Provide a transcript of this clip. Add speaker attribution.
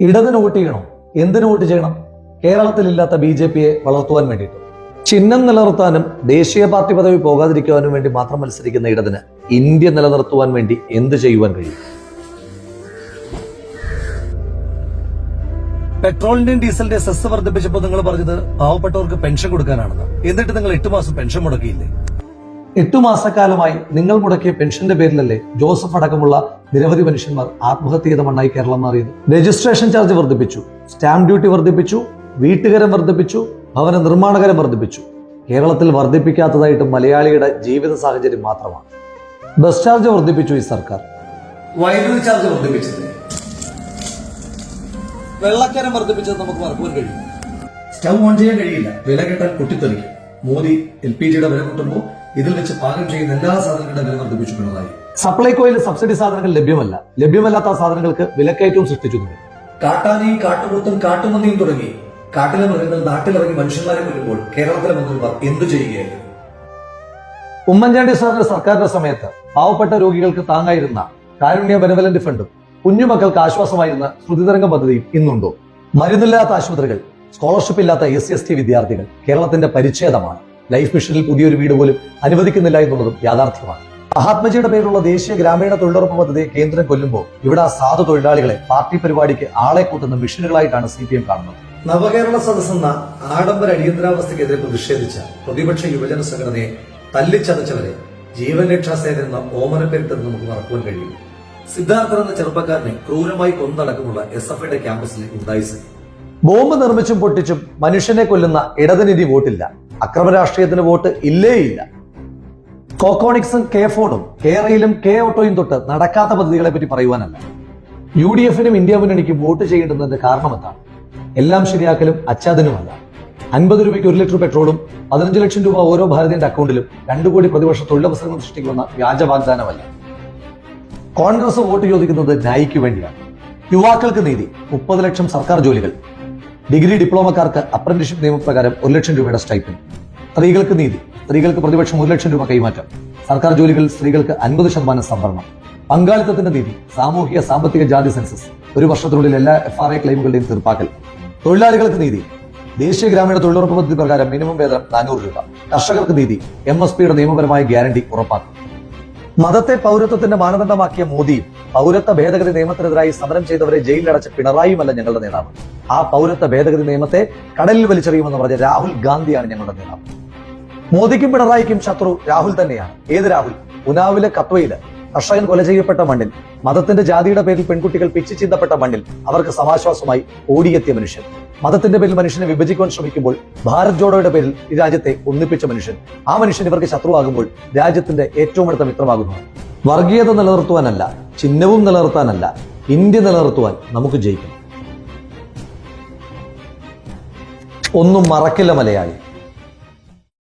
Speaker 1: ഇടതിന് vote ചെയ്യണോ? എന്തിനു vote ചെയ്യണം? കേരളത്തിലില്ലാത്ത ബി ജെ പിയെ വളർത്തുവാൻ വേണ്ടിയിട്ട്. ചിഹ്നം നിലനിർത്താനും ദേശീയ പാർട്ടി പദവി പോകാതിരിക്കുവാനും വേണ്ടി മാത്രം മത്സരിക്കുന്ന ഇടതിന് ഇന്ത്യ നിലനിർത്തുവാൻ വേണ്ടി എന്ത് ചെയ്യുവാൻ കഴിയും? പെട്രോളിന്റെയും ഡീസലിന്റെയും സെസ് വർദ്ധിപ്പിച്ചപ്പോൾ നിങ്ങൾ പറഞ്ഞത് പാവപ്പെട്ടവർക്ക് പെൻഷൻ കൊടുക്കാനാണെന്ന്. എന്നിട്ട് നിങ്ങൾ എട്ട് മാസം പെൻഷൻ മുടക്കിയില്ലേ? എട്ടു മാസക്കാലമായി നിങ്ങൾ മുടക്കിയ പെൻഷന്റെ പേരിലല്ലേ ജോസഫ് അടക്കമുള്ള നിരവധി മനുഷ്യന്മാർ ആത്മഹത്യ ചെയ്ത മണ്ണായി കേരളം മാറിയത്. രജിസ്ട്രേഷൻ ചാർജ് വർദ്ധിപ്പിച്ചു സ്റ്റാമ്പ് ഡ്യൂട്ടി വർദ്ധിപ്പിച്ചു വീട്ടുകരം വർദ്ധിപ്പിച്ചു ഭവന നിർമ്മാണകരം വർദ്ധിപ്പിച്ചു. കേരളത്തിൽ വർദ്ധിപ്പിക്കാത്തതായിട്ട് മലയാളിയുടെ ജീവിത സാഹചര്യം മാത്രമാണ്. ബസ് ചാർജ് വർദ്ധിപ്പിച്ചു ഈ സർക്കാർ. വൈദ്യുതി ചാർജ് വർദ്ധിപ്പിച്ചു വെള്ളക്കരം വർദ്ധിപ്പിച്ചത് നമുക്ക് മറക്കുവാൻ കഴിയും. സ്റ്റൗ ഓൺ ചെയ്യാൻ കഴിയില്ല. വില കെട്ടാൻ പൊട്ടിത്തെറിക്കും. മോദി എൽ പി ജിയുടെ വില കൂട്ടുമ്പോൾ ഇതിൽ വെച്ച് പാകം ചെയ്യുന്ന എല്ലാ സാധനങ്ങളുടെ വില വർദ്ധിപ്പിച്ചു പിണറായി സപ്ലൈകോയിൽ സബ്സിഡി സാധനങ്ങൾ ലഭ്യമല്ല. ലഭ്യമല്ലാത്ത സാധനങ്ങൾക്ക് വിലക്കയറ്റവും സൃഷ്ടിച്ചിട്ടുണ്ട്. കാട്ടാനയും കാട്ടുപോത്തും കാട്ടുമന്നിയും തുടങ്ങി കാട്ടിലെ മൃഗങ്ങൾ നാട്ടിലിറങ്ങി മനുഷ്യന്മാരെ കൊല്ലുമ്പോൾ കേരളത്തിലെ മന്ത്രിമാർ എന്തു ചെയ്യുകയായിരുന്നു? ഉമ്മൻചാണ്ടി സാറിന്റെ സർക്കാരിന്റെ സമയത്ത് പാവപ്പെട്ട രോഗികൾക്ക് താങ്ങായിരുന്ന കാരുണ്യ ബെനവലന്റ് ഫണ്ടും കുഞ്ഞുമക്കൾക്ക് ആശ്വാസമായിരുന്ന ശ്രുതിതരംഗ പദ്ധതിയും ഇന്നുണ്ടോ? മരുന്നില്ലാത്ത ആശുപത്രികൾ സ്കോളർഷിപ്പ് ഇല്ലാത്ത എസ് സി എസ് ടി വിദ്യാർത്ഥികൾ കേരളത്തിന്റെ പരിച്ഛേദമാണ്. ലൈഫ് മിഷനിൽ പുതിയൊരു വീട് പോലും അനുവദിക്കുന്നില്ല എന്നുള്ളതും യാഥാർത്ഥ്യമാണ്. മഹാത്മജിയുടെ പേരിലുള്ള ദേശീയ ഗ്രാമീണ തൊഴിലുറപ്പ് പദ്ധതി കേന്ദ്രം കൊല്ലുമ്പോൾ ഇവിടെ ആ സാധു തൊഴിലാളികളെ പാർട്ടി പരിപാടിക്ക് ആളെ കൂട്ടുന്ന മിഷനുകളായിട്ടാണ് സി പി എം കാണുന്നത്. നവകേരള സദസ് എന്ന ആഡംബര അടിയന്തരാവസ്ഥക്കെതിരെ പ്രതിഷേധിച്ച പ്രതിപക്ഷ യുവജന സംഘടനയെ തല്ലിച്ചതച്ചവരെ ജീവൻ രക്ഷാ സേന എന്ന ഓമനപ്പേരിട്ട് നമുക്ക് മറക്കുവാൻ കഴിയും. സിദ്ധാർത്ഥൻ എന്ന ചെറുപ്പക്കാരനെ ക്രൂരമായി കൊന്നടക്കമുള്ള എസ് എഫ് ഐയുടെ ക്യാമ്പസിൽ ഉണ്ടായി ബോംബ് നിർമ്മിച്ചും പൊട്ടിച്ചും മനുഷ്യനെ കൊല്ലുന്ന ഇടതിനിധി വോട്ടില്ല. അക്രമ രാഷ്ട്രീയത്തിന് വോട്ട് ഇല്ലേ ഇല്ല കോക്കോണിക്സും കെ ഫോണും കേരളയിലും കെ ഓട്ടോയും തൊട്ട് നടക്കാത്ത പദ്ധതികളെ പറ്റി പറയുവാനല്ല. യു ഡി എഫിനും ഇന്ത്യ മുന്നണിക്കും വോട്ട് ചെയ്യേണ്ടതിന്റെ കാരണം എന്താണ് എല്ലാം ശരിയാക്കലും അച്ചാദനുമല്ല. അൻപത് രൂപയ്ക്ക് ഒരു ലിറ്റർ പെട്രോളും പതിനഞ്ച് ലക്ഷം രൂപ ഓരോ ഭാരതീയന്റെ അക്കൗണ്ടിലും രണ്ടു കോടി പ്രതിവർഷ തൊഴിലവസരങ്ങൾ സൃഷ്ടിക്കുന്ന വ്യാജ വാഗ്ദാനമല്ല കോൺഗ്രസ് വോട്ട് ചോദിക്കുന്നത് ന്യായിക്ക് വേണ്ടിയാണ്. യുവാക്കൾക്ക് നീതി മുപ്പത് ലക്ഷം സർക്കാർ ജോലികൾ. ഡിഗ്രി ഡിപ്ലോമക്കാർക്ക് അപ്രന്റിഷിപ്പ് നിയമപ്രകാരം ഒരു ലക്ഷം രൂപയുടെ സ്റ്റൈപ്പൻ സ്ത്രീകൾക്ക് നീതി. സ്ത്രീകൾക്ക് പ്രതിപക്ഷം ഒരു ലക്ഷം രൂപ കൈമാറ്റം. സർക്കാർ ജോലികൾ സ്ത്രീകൾക്ക് അൻപത് ശതമാനം സംവരണം. പങ്കാളിത്തത്തിന്റെ നീതി. സാമൂഹിക സാമ്പത്തിക ജാതി സെൻസസ്. ഒരു വർഷത്തിനുള്ളിൽ എല്ലാ എഫ് ആർ ഐ ക്ലെയിമുകളുടെയും തീർപ്പാക്കൽ. തൊഴിലാളികൾക്ക് നീതി. ദേശീയ ഗ്രാമീണ തൊഴിലുറപ്പ് പദ്ധതി പ്രകാരം മിനിമം വേതനം നാനൂറ് രൂപ. കർഷകർക്ക് നീതി. എം എസ് പിയുടെ നിയമപരമായ ഗ്യാരണ്ടി ഉറപ്പാക്കും. മതത്തെ പൗരത്വത്തിന്റെ മാനദണ്ഡമാക്കിയ മോദിയും പൗരത്വ ഭേദഗതി നിയമത്തിനെതിരായി സമരം ചെയ്തവരെ ജയിലിലടച്ച പിണറായിയുമല്ല ഞങ്ങളുടെ നേതാവ്. ആ പൗരത്വ ഭേദഗതി നിയമത്തെ കടലിൽ വലിച്ചെറിയുമെന്ന് പറഞ്ഞ രാഹുൽ ഗാന്ധിയാണ് ഞങ്ങളുടെ നേതാവ്. മോദിക്കും പിണറായിക്കും ശത്രു രാഹുൽ തന്നെയാണ്. ഏത് രാഹുൽ? ഉനാവിലെ കത്വയിൽ കർഷകൻ കൊല ചെയ്യപ്പെട്ട മണ്ണിൽ മതത്തിന്റെ ജാതിയുടെ പേരിൽ പെൺകുട്ടികൾ പിച്ചു ചിന്തപ്പെട്ട മണ്ണിൽ അവർക്ക് സമാശ്വാസമായി ഓടിയെത്തിയ മനുഷ്യൻ. മതത്തിന്റെ പേരിൽ മനുഷ്യനെ വിഭജിക്കുവാൻ ശ്രമിക്കുമ്പോൾ ഭാരത് ജോഡോയുടെ പേരിൽ ഈ രാജ്യത്തെ ഒന്നിപ്പിച്ച മനുഷ്യൻ. ആ മനുഷ്യൻ ഇവർക്ക് ശത്രുവാകുമ്പോൾ രാജ്യത്തിന്റെ ഏറ്റവും അടുത്ത മിത്രമാകുന്നു വർഗീയത നിലനിർത്തുവാനല്ല ചിഹ്നവും നിലനിർത്താനല്ല ഇന്ത്യ നിലനിർത്തുവാൻ നമുക്ക് ജയിക്കണം. ഒന്നും മറക്കില്ല മലയാളി.